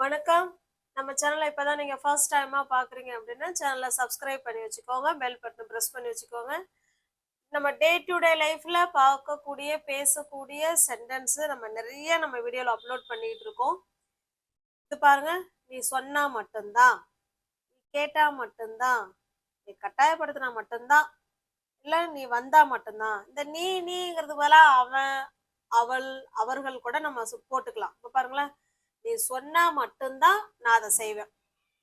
வணக்கம். நம்ம சேனலை இப்போதான் நீங்க ஃபர்ஸ்ட் டைமா பாக்குறீங்க அப்படின்னா சேனலை சப்ஸ்கிரைப் பண்ணி வச்சுக்கோங்க. பெல் பட்டன் ப்ரெஸ் பண்ணி வச்சுக்கோங்க. நம்ம டே டு டே லைஃப்ல பார்க்கக்கூடிய பேசக்கூடிய சென்டென்ஸ் நம்ம நிறைய நம்ம வீடியோவில் அப்லோட் பண்ணிட்டு இருக்கோம். இது பாருங்க. நீ சொன்னா மட்டும்தான். நீ கேட்டா மட்டும்தான். நீ கட்டாயப்படுத்தினா மட்டும்தான். இல்லை நீ வந்தா மட்டும்தான். இந்த நீ நீங்கிறது போல அவன் அவள் அவர்கள் கூட நம்ம போட்டுக்கலாம். இப்போ பாருங்களேன். நீ சொன்னா மட்டும்தான் நான் அதை செய்வேன்.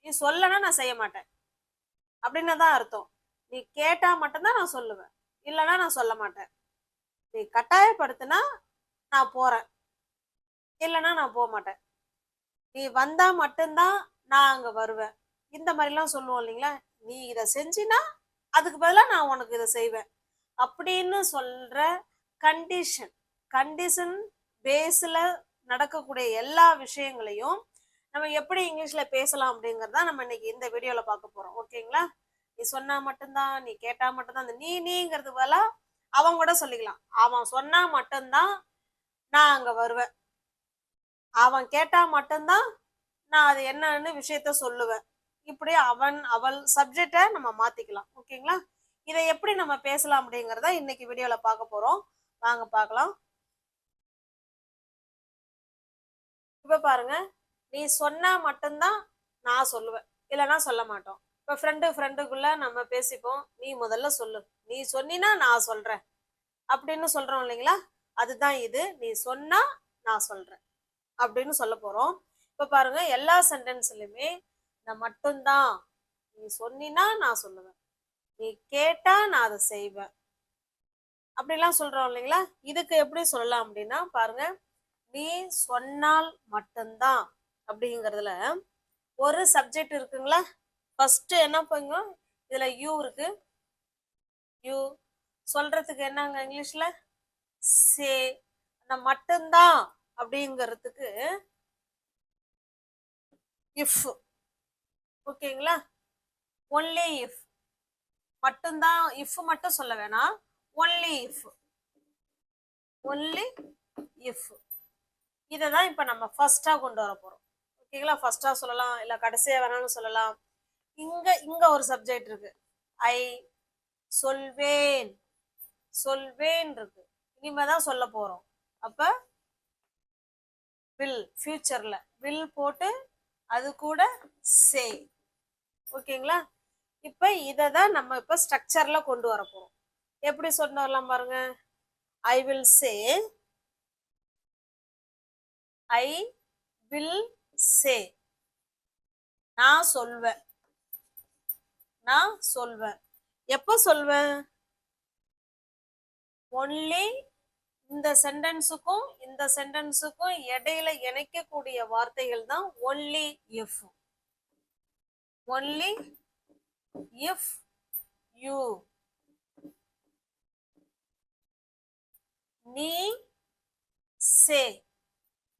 நீ சொல்லனா நான் செய்ய மாட்டேன். அப்படின்னு தான் அர்த்தம். நீ கேட்டா மட்டும்தான் நான் சொல்லுவேன். இல்லைன்னா நான் சொல்ல மாட்டேன். நீ கட்டாயப்படுத்தினா நான் போறேன். இல்லைன்னா நான் போக மாட்டேன். நீ வந்தா மட்டும்தான் நான் அங்க வருவேன். இந்த மாதிரிலாம் சொல்லுவோம் இல்லைங்களா? நீ இதை செஞ்சினா அதுக்கு பதிலாக நான் உனக்கு இதை செய்வேன். அப்படின்னு சொல்ற கண்டிஷன் கண்டிஷன் பேஸில் நடக்கக்கூடிய எல்லா விஷயங்களையும் நம்ம எப்படி இங்கிலீஷ்ல பேசலாம் அப்படிங்கறத நம்ம இன்னைக்கு இந்த வீடியோல பார்க்க போறோம். ஓகேங்களா? நீ சொன்னா மட்டும்தான் நீ கேட்டா மட்டும்தான் அந்த நீ நீங்கிறது போல அவன் கூட சொல்லிக்கலாம். அவன் சொன்னா மட்டும்தான் நான் அங்க வருவேன். அவன் கேட்டா மட்டும்தான் நான் அது என்னன்னு விஷயத்த சொல்லுவேன். இப்படி அவன் அவள் சப்ஜெக்டை நம்ம மாத்திக்கலாம். ஓகேங்களா? இதை எப்படி நம்ம பேசலாம் அப்படிங்கிறத இன்னைக்கு வீடியோல பார்க்க போறோம். வாங்க பார்க்கலாம். இப்போ பாருங்க நீ சொன்னால் மட்டும்தான் நான் சொல்லுவேன். இல்லைன்னா சொல்ல மாட்டோம். இப்போ ஃப்ரெண்டு ஃப்ரெண்டுக்குள்ள நம்ம பேசிப்போம். நீ முதல்ல சொல்லு. நீ சொன்னினா நான் சொல்றேன். அப்படின்னு சொல்றோம் இல்லைங்களா? அதுதான் இது. நீ சொன்னால் நான் சொல்றேன். அப்படின்னு சொல்ல போகிறோம் இப்போ பாருங்க எல்லா சென்டென்ஸ்லையுமே நான் மட்டும்தான். நீ சொன்னினா நான் சொல்லுவேன். நீ கேட்டால் நான் அதை செய்வேன். அப்படிலாம் சொல்கிறோம் இல்லைங்களா? இதுக்கு எப்படி சொல்லலாம் அப்படின்னா பாருங்க நீ சொன்னால் மட்டும்தான் அப்படிங்கிறதுல ஒரு சப்ஜெக்ட் இருக்குங்களா? ஃபர்ஸ்ட் என்ன பண்ணுங்க இதுல யூ இருக்கு. யூ சொல்றதுக்கு என்னங்க இங்கிலீஷ்ல? சே. அந்த மட்டும்தான் அப்படிங்கிறதுக்கு இஃப் ஓகேங்களா? ஒன்லி இஃப் மட்டும்தான் இஃப் மட்டும் சொல்ல வேணாம். ஒன்லி இஃப் ஒன்லி இஃப் இதை தான் இப்போ நம்ம ஃபர்ஸ்டா கொண்டு வர போகிறோம் ஓகேங்களா ஃபர்ஸ்ட்டாக சொல்லலாம். இல்லை கடைசியாக வேணாலும் சொல்லலாம். இங்கே இங்கே ஒரு சப்ஜெக்ட் இருக்கு. ஐ சொல்வேன். சொல்வேன் இருக்கு இனிமே தான் சொல்ல போறோம். அப்ப வில் ஃபியூச்சரில் வில் போட்டு அது கூட சே ஓகேங்களா இப்போ இதை தான் நம்ம இப்போ ஸ்ட்ரக்சரில் கொண்டு வர போகிறோம் எப்படி சொன்ன வரலாம் பாருங்க. I will say I will சே நான் சொல்வேன். நான் சொல்வேன். எப்போ சொல்வேன்? ஒன்லி இந்த சென்டென்ஸுக்கும் இந்த சென்டென்ஸுக்கும் இடையில இணைக்கக்கூடிய வார்த்தைகள் தான் only if only if you நீ say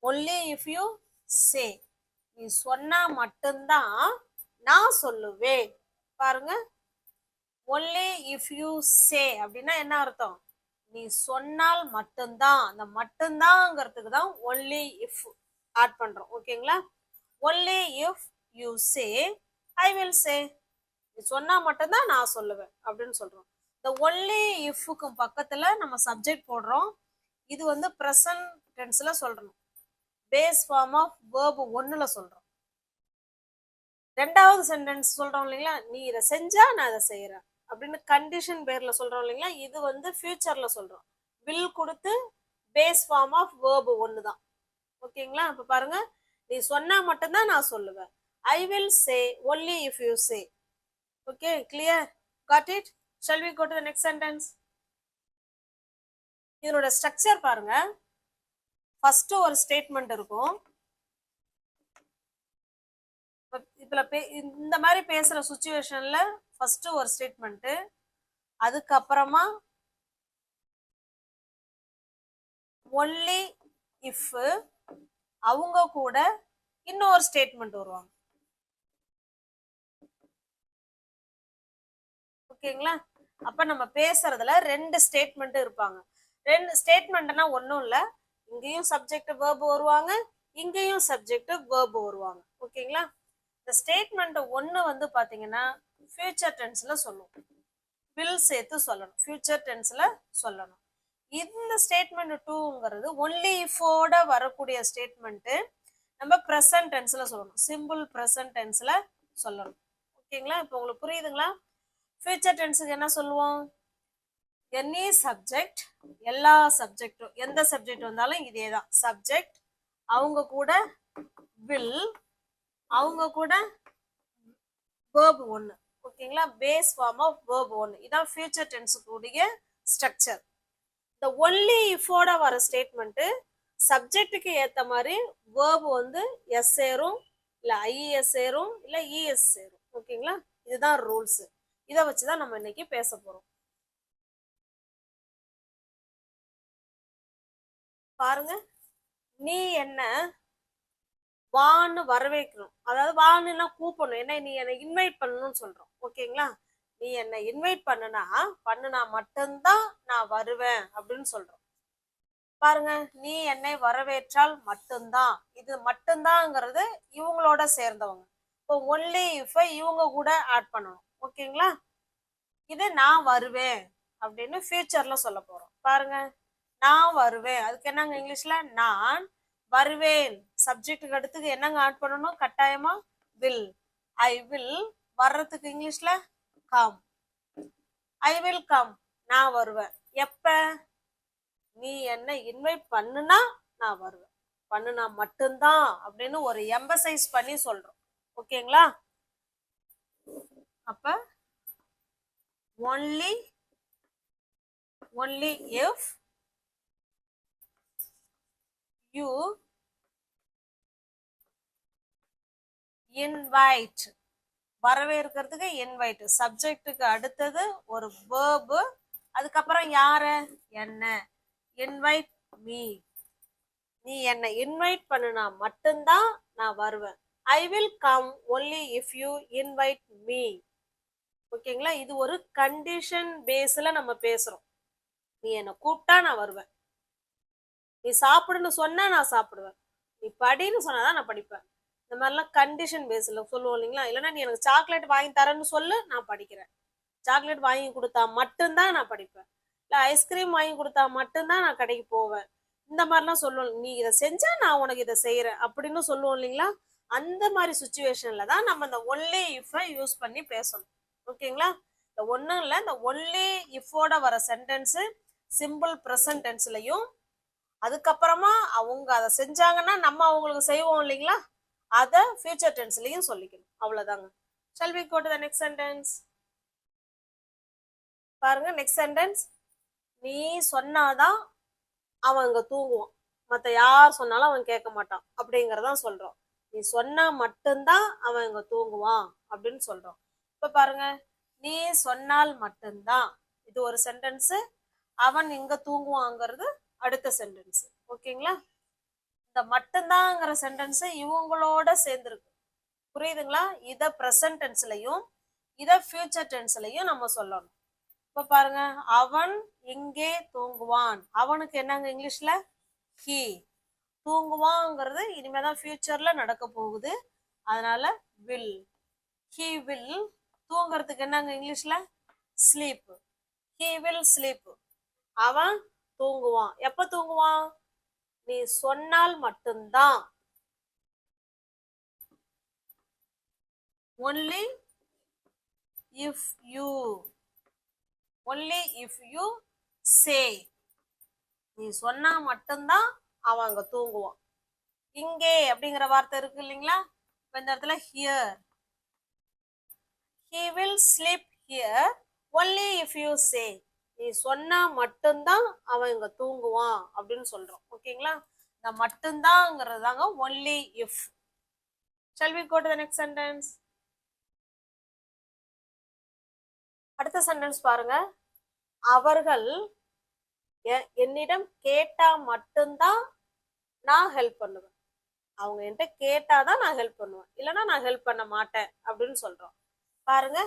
only if you say நீ சொன்னா மட்டும்தான் நான் சொல்லுவேன். பாருங்க. ஒன்லி இஃப் யூ சே அப்படின்னா என்ன அர்த்தம்? நீ சொன்னால் மட்டும்தான். அந்த மட்டும்தாங்கிறதுக்கு தான் ஒன்லி இஃப் ஆட் பண்றோம். ஓகேங்களா only if you say I will say நீ சொன்னா மட்டும்தான் நான் சொல்லுவேன் அப்படின்னு சொல்றோம். இந்த ஒன்லி இஃப்க்கு பக்கத்துல நம்ம சப்ஜெக்ட் போடுறோம். இது வந்து ப்ரெசன்ட் டென்ஸ்ல சொல்றோம் பேஸ் ஃபார்ம் ஆஃப் வேர்பு ஒன்றில் சொல்கிறோம் ரெண்டாவது சென்டென்ஸ் சொல்கிறோம் இல்லைங்களா? நீ இதை செஞ்சா நான் இதை செய்கிறேன் அப்படின்னு கண்டிஷன் பேரில் சொல்கிறோம் இல்லைங்களா? இது வந்து ஃபியூச்சரில் சொல்கிறோம் வில் கொடுத்து பேஸ் ஃபார்ம் ஆஃப் வேர்பு ஒன்று தான் ஓகேங்களா? இப்போ பாருங்க. நீ சொன்னால் மட்டும்தான் நான் சொல்லுவேன். I will say only if you say okay clear got it shall we go to the next sentence இதனோட ஸ்ட்ரக்சர் பாருங்கள் ஃபர்ஸ்ட் ஒரு ஸ்டேட்மெண்ட் இருக்கும். இதுல பே- இந்த மாதிரி பேசுற சுச்சுவேஷன்ல ஃபர்ஸ்ட் ஒரு ஸ்டேட்மெண்ட் அதுக்கப்புறமா ஒன்லி இஃப் அவங்க கூட இன்னொரு ஸ்டேட்மெண்ட் வருவாங்க. ஓகேங்களா? அப்ப நம்ம பேசுறதுல ரெண்டு ஸ்டேட்மெண்ட் இருப்பாங்க. ரெண்டு ஸ்டேட்மெண்ட்னா ஒன்றும் இல்லை. இங்கேயும் சப்ஜெக்ட் வேர்ப் வருவாங்க இங்கேயும் சப்ஜெக்ட் வேர்ப் வருவாங்க. ஓகேங்களா இந்த ஸ்டேட்மெண்ட் ஒன்று வந்து பார்த்தீங்கன்னா ஃபியூச்சர் டென்ஸில் சொல்லுவோம் வில் சேர்த்து சொல்லணும். ஃபியூச்சர் டென்ஸில் சொல்லணும். இந்த ஸ்டேட்மெண்ட் டூங்கிறது ஒன்லி இஃபோட வரக்கூடிய ஸ்டேட்மெண்ட்டு நம்ம ப்ரெசன்ட் டென்ஸில் சொல்லணும். சிம்பிள் ப்ரெசன்ட் டென்ஸில் சொல்லணும். ஓகேங்களா இப்போ உங்களுக்கு புரியுதுங்களா? ஃபியூச்சர் டென்ஸுக்கு என்ன சொல்லுவோம்? எனி சப்ஜெக்ட் எல்லா சப்ஜெக்டும் எந்த சப்ஜெக்ட் வந்தாலும் இதே தான் சப்ஜெக்ட் அவங்க கூட வில் அவங்க கூட வேர்ப் ஒன்று ஓகேங்களா? பேஸ் ஃபார்ம் ஆஃப் வேர்ப் ஒன்று இதான் ஃபியூச்சர் டென்ஸுக்குடைய ஸ்ட்ரக்சர் இந்த ஒன்லி இஃபோட வர ஸ்டேட்மெண்ட்டு சப்ஜெக்ட்டுக்கு ஏற்ற மாதிரி வேர்ப் வந்து எஸ் சேரும் இல்லை ஐஇஎஸ் சேரும் இல்லை இஎஸ் சேரும். ஓகேங்களா? இதுதான் ரூல்ஸு இதை வச்சு தான் நம்ம இன்னைக்கு பேச போகிறோம் பாருங்க. நீ என்ன வான்னு வரவேற்கணும். அதாவது வான்னுனா கூப்பிடணும். என்ன நீ என்னை இன்வைட் பண்ணணும்னு சொல்றோம். ஓகேங்களா? நீ என்னை இன்வைட் பண்ணுனா பண்ணுனா மட்டும்தான் நான் வருவேன் அப்படின்னு சொல்றோம். பாருங்க நீ என்னை வரவேற்றால் மட்டும்தான். இது மட்டும்தாங்கிறது இவங்களோட சேர்ந்தவங்க. இப்போ ஒன்லி இஃபை இவங்க கூட ஆட் பண்ணணும். ஓகேங்களா? இது நான் வருவேன் அப்படின்னு ஃபியூச்சர்ல சொல்ல போறோம். பாருங்க நான் வருவேன். அதுக்கு என்னங்க இங்கிலீஷ்ல? நான் வருவேன். சப்ஜெக்ட்டுக்கு அடுத்துக்கு என்னங்க ஆட் பண்ணணும்? கட்டாயமா? வில் ஐ வில் வர்றதுக்கு இங்கிலீஷ்ல? கம் ஐ வில் கம் நான் வருவேன். எப்ப? நீ என்ன இன்வைட் பண்ணுனா நான் வருவேன். பண்ணுனா மட்டும்தான் அப்படின்னு ஒரு எம்பசைஸ் பண்ணி சொல்றோம். ஓகேங்களா? அப்ப only only if you invite வரவேற்கிறதுக்கு இன்வைட் சப்ஜெக்டுக்கு அடுத்தது ஒரு வேர்பு அதுக்கப்புறம் யாரு? என்ன? இன்வைட் மீ நீ என்னை? இன்வைட் பண்ணுனா மட்டும்தான் நான் வருவேன். I will come only if you invite me ஓகேங்களா இது ஒரு கண்டிஷன் பேஸ்ல நம்ம பேசுறோம். நீ என்னை கூப்பிட்டா நான் வருவேன். நீ சாப்பிடுன்னு சொன்னா நான் சாப்பிடுவேன். நீ படின்னு சொன்னாதான் நான் படிப்பேன். இந்த மாதிரிலாம் கண்டிஷன் பேஸில் சொல்லுவோம் இல்லைங்களா? இல்லைன்னா நீ எனக்கு சாக்லேட் வாங்கி தரேன்னு சொல்லு நான் படிக்கிறேன். சாக்லேட் வாங்கி கொடுத்தா மட்டும்தான் நான் படிப்பேன். இல்லை ஐஸ்கிரீம் வாங்கி கொடுத்தா மட்டும்தான் நான் கடைக்கு போவேன். இந்த மாதிரிலாம் சொல்லுவோம் நீ இதை செஞ்சா நான் உனக்கு இதை செய்கிறேன் அப்படின்னு சொல்லுவோம் இல்லைங்களா? அந்த மாதிரி சுச்சுவேஷன்ல தான் நம்ம இந்த ஒன்லி இஃபை யூஸ் பண்ணி பேசணும். ஓகேங்களா? இந்த ஒன்றும் இல்லை இந்த ஒன்லி இஃபோட வர சென்டென்ஸு சிம்பிள் ப்ரெசன்ட் டென்ஸ்லையும் அதுக்கப்புறமா அவங்க அதை செஞ்சாங்கன்னா நம்ம அவங்களுக்கு செய்வோம் இல்லைங்களா? அதை ஃபியூச்சர் டென்ஸ்லையும் சொல்லிக்கணும். அவ்வளோதாங்க shall we go to the next sentence பாருங்க நெக்ஸ்ட் சென்டென்ஸ் நீ சொன்னாதான் அவன் அங்கே தூங்குவான். மற்ற யார் சொன்னாலும் அவன் கேட்க மாட்டான். அப்படிங்கிறதான் சொல்கிறோம் நீ சொன்னா மட்டும்தான் அவன் இங்கே தூங்குவான் அப்படின்னு சொல்கிறோம் இப்போ பாருங்க நீ சொன்னால் மட்டும்தான். இது ஒரு சென்டென்ஸு அவன் இங்கே தூங்குவாங்கிறது அடுத்த சென்டென்ஸ் ஓகேங்களா இந்த மட்டும்தாங்கிற சென்டென்ஸ் இவங்களோட சேர்ந்துருக்கு. புரியுதுங்களா? இதை ப்ரெசன்ட் டென்ஸ்லையும் இதை ஃபியூச்சர் டென்ஸ்லையும் நம்ம சொல்லணும். இப்போ பாருங்க அவன் இங்கே தூங்குவான்? அவனுக்கு என்னங்க இங்கிலீஷ்ல? ஹி தூங்குவாங்கிறது இனிமேதான் ஃபியூச்சர்ல நடக்க போகுது. அதனால வில் ஹி வில் தூங்குறதுக்கு என்னங்க இங்கிலீஷ்ல? ஸ்லீப் ஹி வில் ஸ்லீப் அவன் தூங்குவான். எப்ப தூங்குவான்? நீ சொன்னால் மட்டும்தான். Only if you only if you say நீ சொன்னா மட்டும்தான் அவன் அங்க தூங்குவான். இங்கே அப்படிங்கிற வார்த்தை இருக்கு இல்லைங்களா? இப்ப இந்த இடத்துல here he will sleep here only if you say நீ சொன்னா மட்டும்தான் அவன் இங்க தூங்குவான் அப்படின்னு சொல்றோம் ஓகேங்களா? இந்த மட்டும்தாங்கிறது தாங்க only if shall we go to the next sentence அடுத்த சென்டென்ஸ் பாருங்க. அவர்கள் என்னிடம் கேட்டா மட்டும்தான் நான் ஹெல்ப் பண்ணுவேன். அவங்க என்கிட்ட கேட்டாதான் நான் ஹெல்ப் பண்ணுவேன். இல்லைன்னா நான் ஹெல்ப் பண்ண மாட்டேன் அப்படின்னு சொல்றோம் பாருங்க.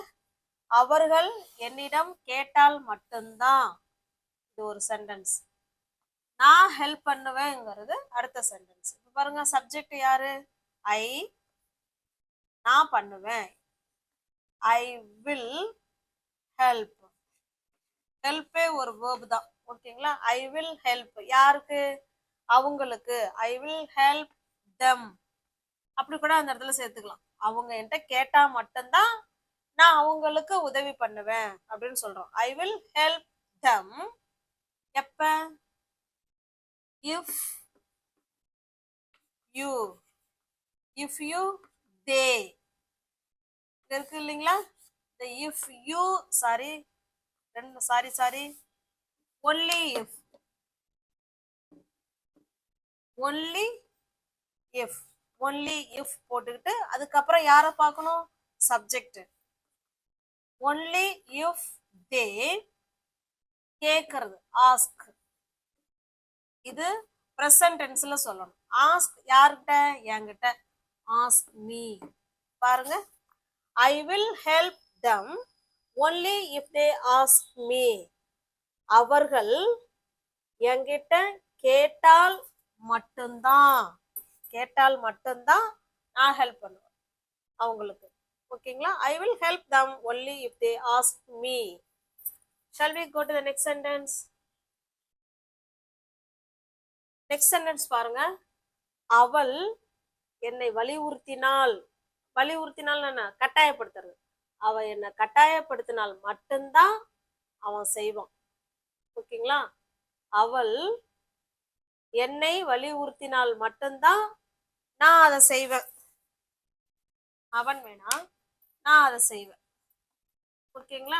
அவர்கள் என்னிடம் கேட்டால் மட்டும்தான். இது ஒரு சென்டென்ஸ் நான் ஹெல்ப் பண்ணுவேங்கிறது அடுத்த சென்டென்ஸ் இப்போ பாருங்க சப்ஜெக்ட் யாரு? ஐ நான் பண்ணுவேன். ஐ வில் ஹெல்ப் ஹெல்ப்பே ஒரு வேர்ப் தான். ஓகேங்களா ஐ வில் ஹெல்ப் யாருக்கு? அவங்களுக்கு. ஐ வில் ஹெல்ப் தெம் அப்படி கூட அந்த இடத்துல சேர்த்துக்கலாம். அவங்க என்கிட்ட கேட்டால் மட்டும்தான் நான் அவங்களுக்கு உதவி பண்ணுவேன் அப்படின்னு சொல்றோம். ஐ வில் ஹெல்ப் தம் எப்ப? If you if you they இருக்கு இல்லைங்களா? இந்த இஃப் யூ சாரி ரெண்டு sorry sorry only if only if only if போட்டுக்கிட்டு அதுக்கப்புறம் யாரை பார்க்கணும்? சப்ஜெக்ட் ஒன்லி இஃப் தே கேட்கறது ஆஸ்க் இது ப்ரெசன்ட் டென்ஸ்ல சொல்லணும். ஆஸ்க் யார்கிட்ட? என்கிட்ட. ஆஸ்க் மீ பாருங்க. I will help them only if they ask me அவர்கள் என்கிட்ட கேட்டால் மட்டும்தான். கேட்டால் மட்டும்தான் நான் ஹெல்ப் பண்ணுவேன். அவங்களுக்கு. ஓகேங்களா? I will help them only if they ask me shall we go to the next sentence next sentence பாருங்க. அவள் என்னை வலியுறுத்தினால். வலியுறுத்தினால் என்ன? கட்டாயப்படுத்துறது. அவ என்னை கட்டாயப்படுத்தினால் மட்டும்தான் அவன் செய்வான். ஓகேங்களா? அவள் என்னை வலியுறுத்தினால் மட்டும்தான் நான் அதை செய்வேன். அவன் வேணா நான் அதை செய்வேன். ஓகேங்களா?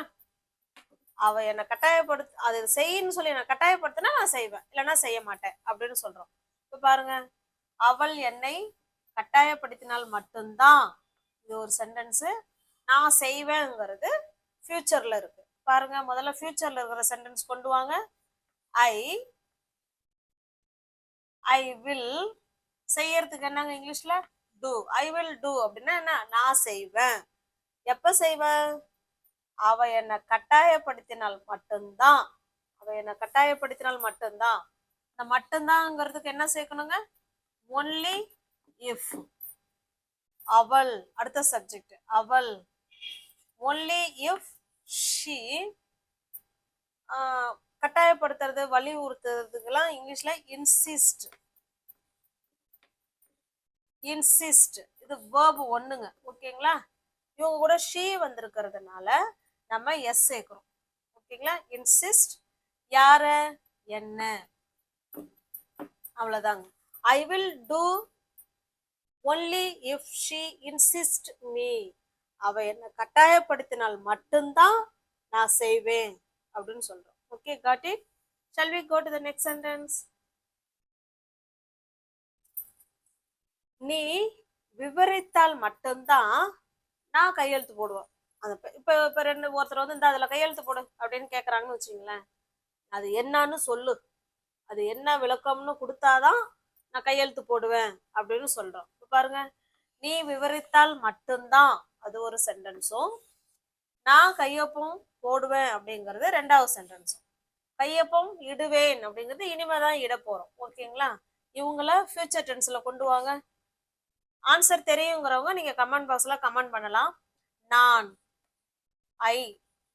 அவ என்னை கட்டாயப்படுத்து அது செய்யின்னு சொல்லி என்னை கட்டாயப்படுத்தினா நான் செய்வேன். இல்லைன்னா செய்ய மாட்டேன் அப்படின்னு சொல்றோம். இப்போ பாருங்க அவள் என்னை கட்டாயப்படுத்தினால் மட்டும்தான் இது ஒரு சென்டென்ஸு நான் செய்வேங்கிறது ஃபியூச்சர்ல இருக்கு. பாருங்க முதல்ல ஃபியூச்சர்ல இருக்கிற சென்டென்ஸ் கொண்டு வாங்க. ஐ ஐ வில் செய்யறதுக்கு என்னங்க இங்கிலீஷ்ல? டூ ஐ வில் டூ அப்படின்னா என்ன? நான் செய்வேன். எப்போ செய்வேன்? அவ என்னை கட்டாயப்படுத்தினால் மட்டும்தான். அவ என்னை கட்டாயப்படுத்தினால் மட்டும்தான். இந்த மட்டும்தாங்கிறதுக்கு என்ன சேர்க்கணுங்க? ஒன்லி இஃப் அவள் அடுத்த சப்ஜெக்ட் அவள். ஒன்லி இஃப் ஷீ கட்டாயப்படுத்துறது வலியுறுத்துறதுக்கெல்லாம் இங்கிலீஷில் இன்சிஸ்ட் இன்சிஸ்ட் இது வேர்பு ஒண்ணுங்க. ஓகேங்களா? இவங்க கூட ஷீ வந்திருக்கிறதுனால நம்ம எஸ் சேர்க்கிறோம். ஓகேங்களா? இன்சிஸ்ட் யார? என்ன? அவ்வளோதாங்க I will do only if she insist me அவ என்ன கட்டாயப்படுத்தினால் மட்டும்தான் நான் செய்வேன். அப்படின்னு சொல்றோம். Okay got it shall we go to the next sentence நீ விவரித்தால் மட்டும்தான் நான் கையெழுத்து போடுவேன். அந்த இப்போ இப்போ ரெண்டு ஒருத்தர் வந்து இந்த அதில் கையெழுத்து போடு அப்படின்னு கேட்குறாங்கன்னு வச்சுங்களேன் அது என்னன்னு சொல்லு. அது என்ன விளக்கம்னு கொடுத்தாதான் நான் கையெழுத்து போடுவேன் அப்படின்னு சொல்கிறோம் இப்போ பாருங்க. நீ விவரித்தால் மட்டும்தான் அது ஒரு சென்டென்ஸும் நான் கையொப்பம் போடுவேன் அப்படிங்கிறது ரெண்டாவது சென்டென்ஸும் கையொப்பம் இடுவேன் அப்படிங்கிறது இனிமே தான் இட போகிறோம் ஓகேங்களா? இவங்கள ஃபியூச்சர் டென்ஸில் கொண்டு வாங்க. ஆன்சர் தெரியுங்கிறவங்க நீங்க கமெண்ட் பாக்ஸ்ல கமெண்ட் பண்ணலாம். நான் ஐ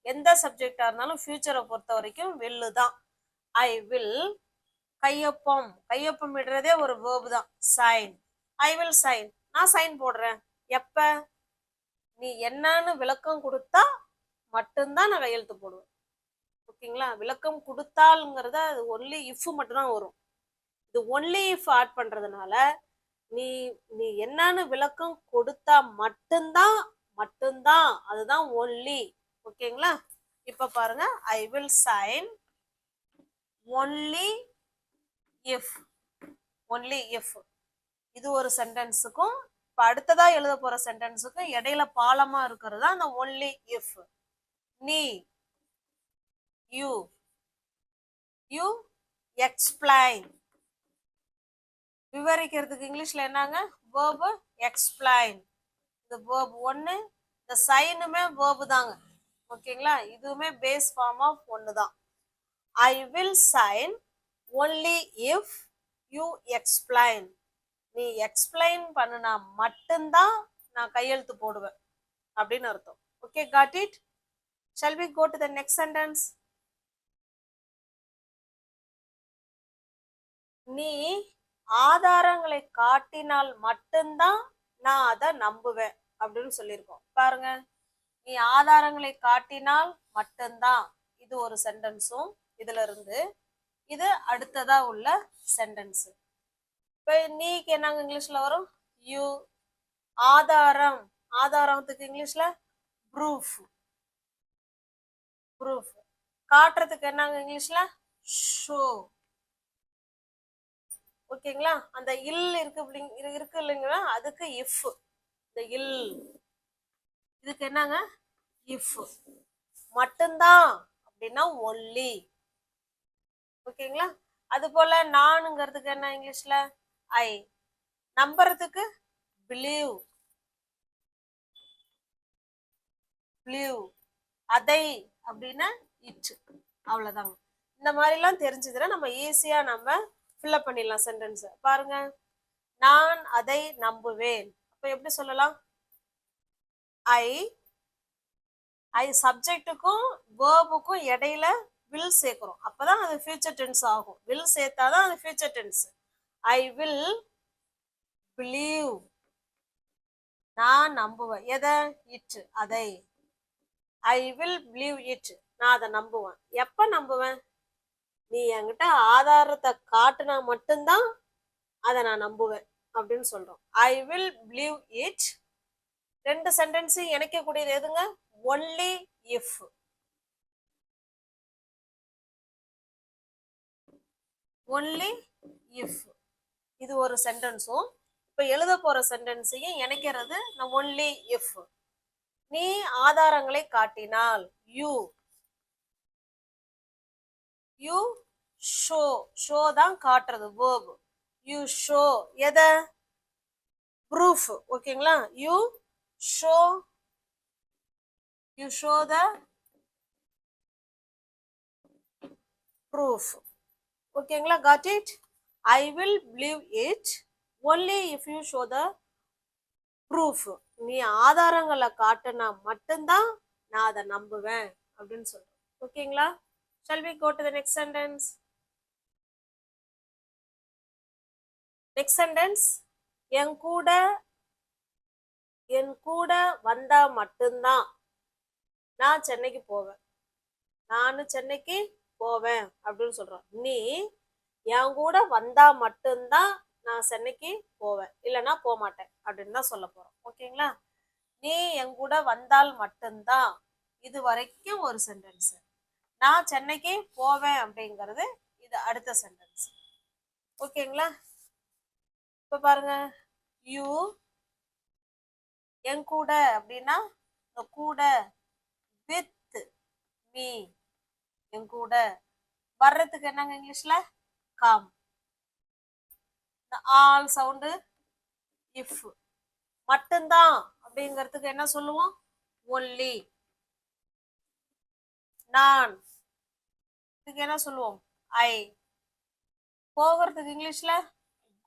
எந்த சப்ஜெக்டா இருந்தாலும் ஃபியூச்சரை பொறுத்த வரைக்கும் வில்லு தான். ஐ வில் கையொப்பம். கையொப்பம் இடுறதே ஒரு வேர்பு தான். சைன் ஐ வில் சைன் நான் சைன் போடுறேன். எப்ப? நீ என்னன்னு விளக்கம் கொடுத்தா மட்டும்தான் நான் கையெழுத்து போடுவேன். ஓகேங்களா? விளக்கம் கொடுத்தாலுங்கிறத அது ஒன்லி இஃப் மட்டும்தான் வரும். இது ஒன்லி இஃப் ஆட் பண்றதுனால நீ நீ என்னன்னு விளக்கம் கொடுத்தா மட்டும்தான் மட்டும்தான். அதுதான் ஒன்லி ஓகேங்களா? இப்ப பாருங்க. I will sign only if only if இது ஒரு சென்டென்ஸுக்கும் இப்ப அடுத்ததா எழுத போற சென்டென்ஸுக்கும் இடையில பாலமா இருக்கிறது தான் அந்த ஒன்லி இஃப் நீ யூ யூ எக்ஸ்பிளைன் விவரிக்கிறதுக்கு இங்கிலீஷ்ல என்னங்க? வேர்பு எக்ஸ்பிளைன் இந்த வேர்ப் ஒன்று இந்த சைனுமே வேர்பு தாங்க. ஓகேங்களா? இதுவுமே பேஸ் ஃபார்ம் ஆஃப் ஒன்று தான் I will sign only if you explain நீ எக்ஸ்பிளைன் பண்ணுனா மட்டும்தான் நான் கையெழுத்து போடுவேன். அப்படின்னு அர்த்தம். Okay got it shall we go to the next sentence நீ ஆதாரங்களை காட்டினால் மட்டும்தான் நான் அதை நம்புவேன் அப்படின்னு சொல்லியிருக்கோம். பாருங்க. நீ ஆதாரங்களை காட்டினால் மட்டும்தான். இது ஒரு சென்டென்ஸும் இதுல இருந்து இது அடுத்ததா உள்ள சென்டென்ஸ். இப்போ நீக்கு என்னங்க இங்கிலீஷ்ல வரும்? யூ ஆதாரம். ஆதாரத்துக்கு இங்கிலீஷ்ல ப்ரூஃப். ப்ரூஃப். காட்டுறதுக்கு என்னங்க இங்கிலீஷ்ல? ஷோ. ஓகேங்களா? அந்த இல் இருக்கு இருக்கு இல்லைங்களா? அதுக்கு இஃப் இந்த இல். இதுக்கு என்னங்க? இஃப் மட்டும்தான் அப்படின்னா ஒன்லி ஓகேங்களா? அது போல நானுங்கிறதுக்கு என்ன இங்கிலீஷ்ல? ஐ நம்புறதுக்கு பிலீவ் பிலீவ் அதை அப்படின்னா இட் அவ்வளோதாங்க இந்த மாதிரிலாம் தெரிஞ்சதுன்னா நம்ம ஈஸியா நம்ம ஃபில்அப் பண்ணிடலாம் சென்டென்ஸ் பாருங்க. நான் அதை நம்புவேன். அப்போ எப்படி சொல்லலாம்? ஐ ஐ சப்ஜெக்ட்டுக்கும் வேர்புக்கும் இடையில வில் சேர்க்குறோம். அப்பதான் அது ஃபியூச்சர் டென்ஸ் ஆகும். வில் சேர்த்தாதான் அது future tense I will believe நான் நம்புவேன். எதை? இட் அதை. ஐ வில் பிலீவ் இட் நான் அதை நம்புவேன். எப்ப நம்புவேன்? நீ என்கிட்ட ஆதாரத்தை காட்டினா மட்டும்தான் அதை நான் நம்புவேன் அப்படின்னு சொல்றோம். ஐ வில் பிலீவ் இட் ரெண்டு சென்டென்ஸையும் இணைக்கக்கூடியது எதுங்க? ஒன்லி இஃப் ஒன்லி இஃப் இது ஒரு சென்டென்ஸும் இப்போ எழுத போற சென்டென்ஸையும் இணைக்கிறது நான் ஒன்லி இஃப் நீ ஆதாரங்களை காட்டினால் யூ யூ ஷோ ஷோ தான் காட்டுறது வேர்ப் யூ ஷோ எதை? ப்ரூஃப் ஓகேங்களா? You show you show the proof ஓகேங்களா? Got it I will believe it only if you show the proof நீ ஆதாரங்களை காட்டுனா மட்டும்தான் நான் அதை நம்புவேன் அப்படின்னு சொல்றேன் ஓகேங்களா? Shall we go to the next sentence next sentence என் கூட என் கூட வந்தா மட்டும்தான் நான் சென்னைக்கு போவேன். நானும் சென்னைக்கு போவேன் அப்படின்னு சொல்றோம் நீ என் கூட வந்தா மட்டும்தான் நான் சென்னைக்கு போவேன். இல்லைன்னா போக மாட்டேன் அப்படின்னு தான் சொல்ல போறோம். ஓகேங்களா? நீ என் கூட வந்தால் மட்டும்தான் இது வரைக்கும் ஒரு சென்டென்ஸ் நான் சென்னைக்கு போவேன் அப்படிங்கிறது இது அடுத்த சென்டென்ஸ் ஓகேங்களா? இப்போ பாருங்க. யூ என் கூட அப்படின்னா இந்த கூட வித் மீ என் கூட. வர்றதுக்கு என்னங்க இங்கிலீஷ்ல? கம் ஆல் சவுண்டு இஃப் மட்டும்தான் அப்படிங்கிறதுக்கு என்ன சொல்லுவோம்? ஒன்லி நான். இதுக்கு என்ன சொல்லுவோம். ஐ போகிறதுக்கு இங்கிலீஷ்ல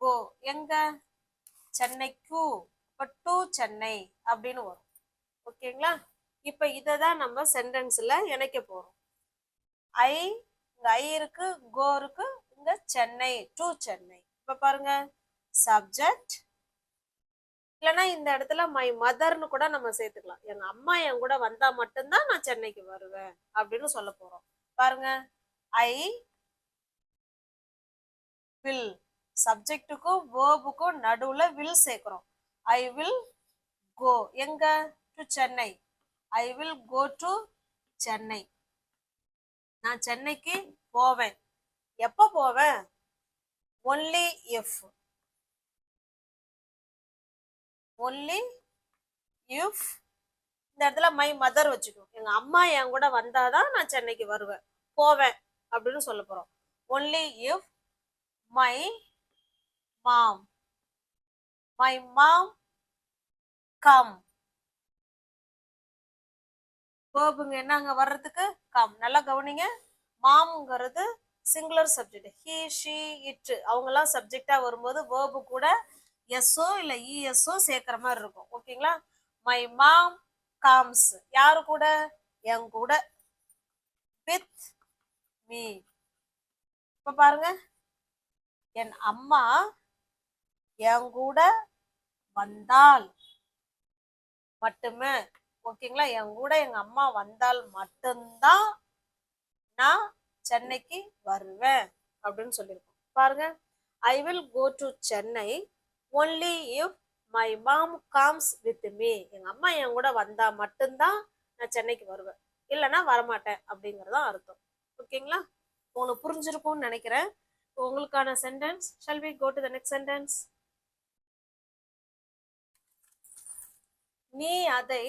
கோ எங்க? சென்னைக்கு. இப்போ டு சென்னை அப்படின்னு வரும். ஓகேங்களா? இப்போ இதை தான் நம்ம சென்டென்ஸ்ல இணைக்க போறோம். ஐ இங்க ஐ இருக்கு கோ இருக்கு இங்க சென்னை டு சென்னை. இப்ப பாருங்க. சப்ஜெக்ட் இல்லைன்னா இந்த இடத்துல மை மதர்னு கூட நம்ம சேர்த்துக்கலாம். எங்க அம்மா என் கூட வந்தா மட்டும்தான் நான் சென்னைக்கு வருவேன் அப்படின்னு சொல்ல போறோம். பாருங்க. ஐ வில் சப்ஜெக்ட்டுக்கும் வேர்புக்கும் நடுவில் வில் சேர்க்குறோம். ஐ வில் கோ எங்க? To Chennai. I will go to Chennai. நான் சென்னைக்கு போவேன். எப்போ போவேன்? ஒன்லி இஃப் ஒன்லி இஃப் இந்த இடத்துல மை மதர் வச்சுக்கணும் எங்கள் அம்மா என் கூட வந்தாதான் நான் சென்னைக்கு வருவேன். போவேன். அப்படின்னு சொல்ல போறோம். Only if my mom my mom come வேர்புங்க என்னங்க வர்றதுக்கு? கம் நல்லா கவனிங்க. மாம்ங்கிறது singular subject he she it அவங்கெல்லாம் சப்ஜெக்டாக வரும்போது வேர்பு கூட எஸ்ஓ இல்லை இஎஸ்ஓ சேர்க்குற மாதிரி இருக்கும். ஓகேங்களா மை மாம் காம்ஸ் யாரு கூட? என் கூட. வித் மீ இப்போ பாருங்க. என் அம்மா என் கூட வந்தால் மட்டுமே. ஓகேங்களா? என் கூட எங்க அம்மா வந்தால் மட்டும்தான் நான் சென்னைக்கு வருவேன் அப்படின்னு சொல்லியிருக்கோம். பாருங்க. I will go to Chennai only if my mom comes with me எங்க அம்மா என் கூட வந்தா மட்டும்தான் நான் சென்னைக்கு வருவேன். இல்லைன்னா வரமாட்டேன் அப்படிங்கறதான் அர்த்தம். ஓகேங்களா? உங்களுக்கு புரிஞ்சிருக்கும்னு நினைக்கிறேன். உங்களுக்கான sentence shall we go to the next sentence நீ அதை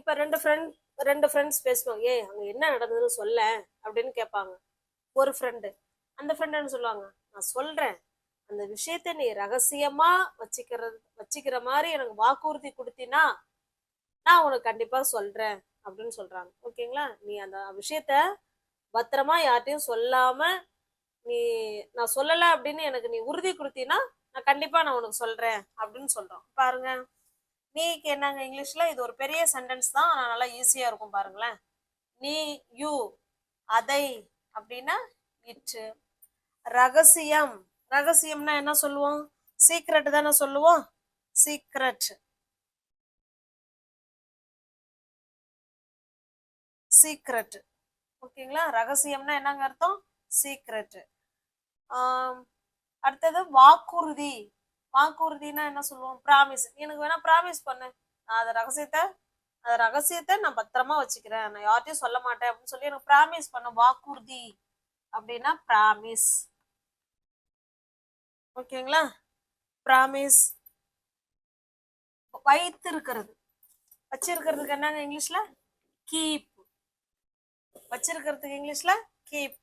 இப்ப ரெண்டு ஃப்ரெண்ட் ரெண்டு ஃப்ரெண்ட்ஸ் பேசுவாங்க. ஏய் அங்க என்ன நடந்ததுன்னு சொல்ல அப்படின்னு கேட்பாங்க. ஒரு ஃப்ரெண்டு அந்த ஃப்ரெண்ட் சொல்லுவாங்க? நான் சொல்றேன். அந்த விஷயத்த நீ ரகசியமா வச்சுக்கிறது வச்சுக்கிற மாதிரி எனக்கு வாக்குறுதி கொடுத்தினா நான் உனக்கு கண்டிப்பா சொல்றேன் அப்படின்னு சொல்றாங்க. ஓகேங்களா? நீ அந்த விஷயத்த பத்திரமா யார்ட்டையும் சொல்லாம நீ நான் சொல்லல அப்படின்னு எனக்கு நீ உறுதி கொடுத்தீன்னா நான் கண்டிப்பா நான் உனக்கு சொல்றேன் அப்படின்னு சொல்றோம். பாருங்க. நீக்கு என்னங்க இங்கிலீஷ்ல இது ஒரு பெரிய சென்டென்ஸ் தான் ஆனால் நல்லா ஈஸியா இருக்கும் பாருங்களேன். நீ யூ அதை அப்படின்னா இட்டு ரகசியம். ரகசியம்னா என்ன சொல்லுவோம்? சீக்ரெட் தானே சொல்லுவோம்? சீக்ரெட் சீக்ரெட் ஓகேங்களா? ரகசியம்னா என்னங்க அர்த்தம்? சீக்ரெட் அடுத்தது வாக்குறுதி. வாக்குறுதினா என்ன சொல்லுவோம்? ப்ராமிஸ் எனக்கு வேணா ப்ராமிஸ் பண்ணு. நான் அதை ரகசியத்தை அந்த ரகசியத்தை நான் பத்திரமா வச்சுக்கிறேன். நான் யார்ட்டையும் சொல்ல மாட்டேன் அப்படின்னு சொல்லி எனக்கு ப்ராமிஸ் பண்ண. வாக்குறுதி அப்படின்னா ப்ராமிஸ் ஓகேங்களா? ப்ராமிஸ் வைத்திருக்கிறது. வச்சிருக்கிறதுக்கு என்னங்க இங்கிலீஷ்ல? கீப் வச்சிருக்கிறதுக்கு இங்கிலீஷ்ல கீப்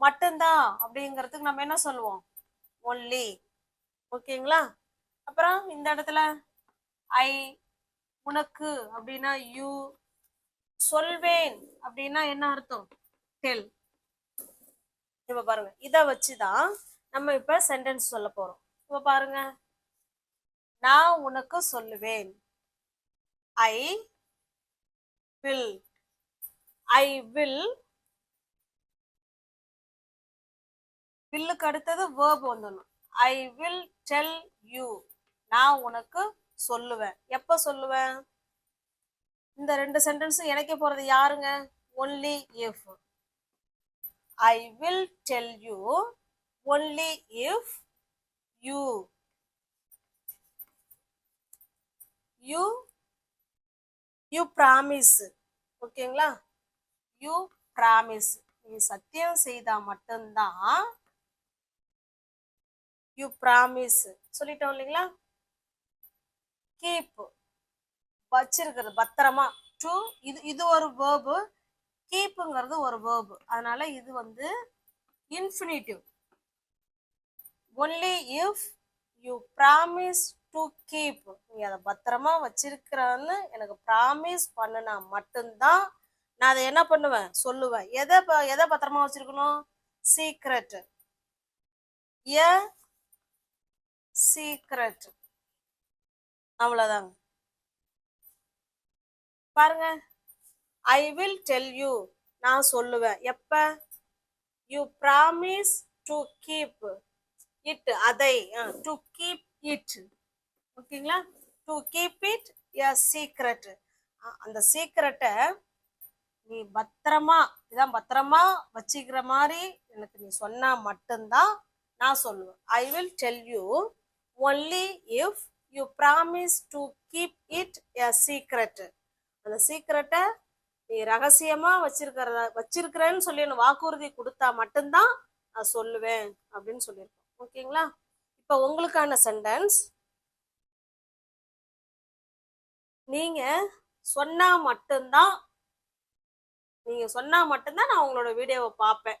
மட்டும்தான் அப்படிங்கிறதுக்கு நம்ம என்ன சொல்லுவோம்? ஒன்லி ஓகேங்களா? அப்புறம் இந்த இடத்துல ஐ உனக்கு அப்படின்னா யூ சொல்வேன் அப்படின்னா என்ன அர்த்தம்? டெல் இப்ப பாருங்க. இத வச்சுதான் நம்ம இப்ப சென்டென்ஸ் சொல்ல போறோம். இப்ப பாருங்க. நான் உனக்கு சொல்லுவேன். ஐ வில் ஐ வில் வில்லுக்கு அடுத்தது வேர்ப் வந்துடணும் ஐ வில் டெல் யூ நான் உனக்கு சொல்லுவேன். எப்ப சொல்லுவேன்? இந்த ரெண்டு சென்டென்ஸும் இணைக்க போறது யாருங்க? Only if I will tell you only if you you you promise ஓகேங்களா யூ ப்ராமிஸ் நீ சத்தியம் செய்தா மட்டும்தான் யூ ப்ராமிஸ் சொல்லிட்டோம் இல்லைங்களா? கீப் வச்சிருக்கிறது பத்திரமா. டு இது இது ஒரு வேர்பு கீப்புங்கிறது ஒரு வேர்பு அதனால இது வந்து infinitive only if you promise to keep நீ அதை பத்திரமா வச்சிருக்கிறன்னு எனக்கு ப்ராமிஸ் பண்ணுனா மட்டும்தான் நான் அதை என்ன பண்ணுவேன்? சொல்லுவேன். எதை ப- எதை பத்திரமா வச்சிருக்கணும்? சீக்ரெட் ஏ? சீக்ரெட் அவ்வளோதாங்க பாருங்க. ஐ வில் டெல் யூ நான் சொல்லுவேன். எப்ப? You promise to keep it அதை டு கீப் இட் ஓகேங்களா? To keep it a secret அந்த சீக்ரெட்டை நீ பத்திரமா இதான் பத்திரமா வச்சுக்கிற மாதிரி எனக்கு நீ சொன்னா மட்டும்தான் நான் சொல்லுவேன். I will tell you only if you promise to keep it a secret அந்த சீக்ரெட்டை நீ ரகசியமா வச்சிருக்கிறத வச்சிருக்கிறேன்னு சொல்லி எனக்கு வாக்குறுதி கொடுத்தா மட்டும்தான் நான் சொல்லுவேன் அப்படின்னு சொல்லியிருக்கோம். ஓகேங்களா? இப்போ உங்களுக்கான சென்டென்ஸ் நீங்க சொன்னா மட்டும்தான் நீங்க சொன்னா மட்டும்தான் நான் உங்களோட வீடியோவை பார்ப்பேன்.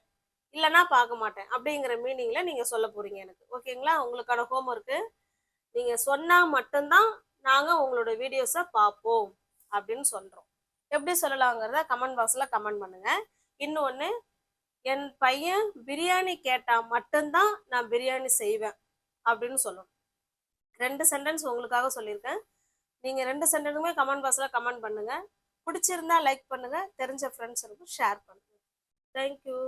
இல்லைன்னா பார்க்க மாட்டேன். அப்படிங்கிற மீனிங்ல நீங்க சொல்ல போறீங்க எனக்கு. ஓகேங்களா உங்களுக்கான ஹோம்ஒர்க்கு நீங்க சொன்னா மட்டும்தான் நாங்க உங்களோட வீடியோஸை பார்ப்போம் அப்படின்னு சொல்றோம். எப்படி சொல்லலாங்கிறத கமெண்ட் பாக்ஸ்ல கமெண்ட் பண்ணுங்க. இன்னொன்று என் பையன் பிரியாணி கேட்டால் மட்டும்தான் நான் பிரியாணி செய்வேன் அப்படின்னு சொல்லணும். ரெண்டு சென்டென்ஸ் உங்களுக்காக சொல்லியிருக்கேன். நீங்கள் ரெண்டு சென்டென்ஸுமே கமெண்ட் பாக்ஸில் கமெண்ட் பண்ணுங்கள் பிடிச்சிருந்தா லைக் பண்ணுங்க. தெரிஞ்ச ஃப்ரெண்ட்ஸுக்கும் ஷேர் பண்ணுங்க. தேங்க்யூ